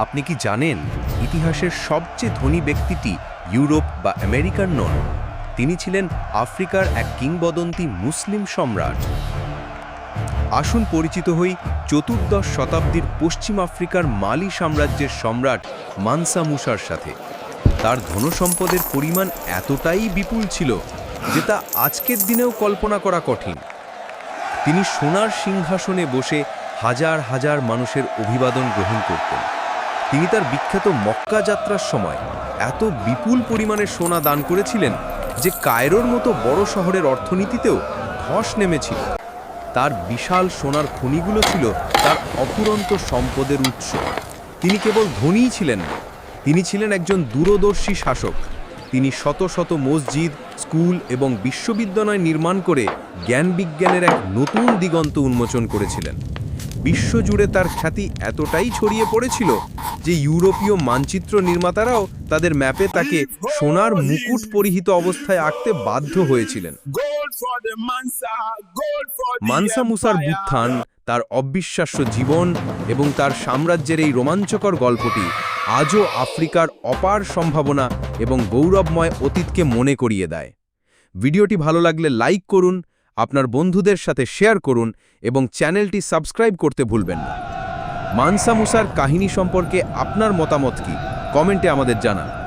আপনি কি জানেন ইতিহাসের সবচেয়ে ধনী ব্যক্তিটি ইউরোপ বা আমেরিকার নন? তিনি ছিলেন আফ্রিকার এক কিংবদন্তি মুসলিম সম্রাট। আসুন পরিচিত হই চতুর্দশ শতাব্দীর পশ্চিম আফ্রিকার মালি সাম্রাজ্যের সম্রাট মানসা মুসার সাথে। তার ধনসম্পদের পরিমাণ এতটাই বিপুল ছিল যে তা আজকের দিনেও কল্পনা করা কঠিন। তিনি সোনার সিংহাসনে বসে হাজার হাজার মানুষের অভিবাদন গ্রহণ করতেন। তিনি তার বিখ্যাত মক্কা যাত্রার সময় এত বিপুল পরিমাণে সোনা দান করেছিলেন যে কায়রোর মতো বড় শহরের অর্থনীতিতেও ধস নেমেছিল। তার বিশাল সোনার খনিগুলো ছিল তার অফুরন্ত সম্পদের উৎস। তিনি কেবল ধনীই ছিলেন না, তিনি ছিলেন একজন দূরদর্শী শাসক। তিনি শত শত মসজিদ, স্কুল এবং বিশ্ববিদ্যালয় নির্মাণ করে জ্ঞান বিজ্ঞানের এক নতুন দিগন্ত উন্মোচন করেছিলেন। বিশ্বজুড়ে তার খ্যাতি এতটাই ছড়িয়ে পড়েছিল যে ইউরোপীয় মানচিত্র নির্মাতারাও তাদের ম্যাপে তাকে সোনার মুকুট পরিহিত অবস্থায় আঁকতে বাধ্য হয়েছিলেন। মানসা মুসার. বুত্থান তার অবিশ্বাস্য জীবন এবং তার সাম্রাজ্যের এই রোমাঞ্চকর গল্পটি আজও আফ্রিকার অপার সম্ভাবনা এবং গৌরবময় অতীতকে মনে করিয়ে দেয়। ভিডিওটি ভালো লাগলে লাইক করুন আপনার বন্ধুদের সাথে শেয়ার করুন এবং চ্যানেলটি সাবস্ক্রাইব করতে ভুলবেন না। মানসা মুসার কাহিনী সম্পর্কে আপনার মতামত কি? কমেন্টে আমাদের জানান।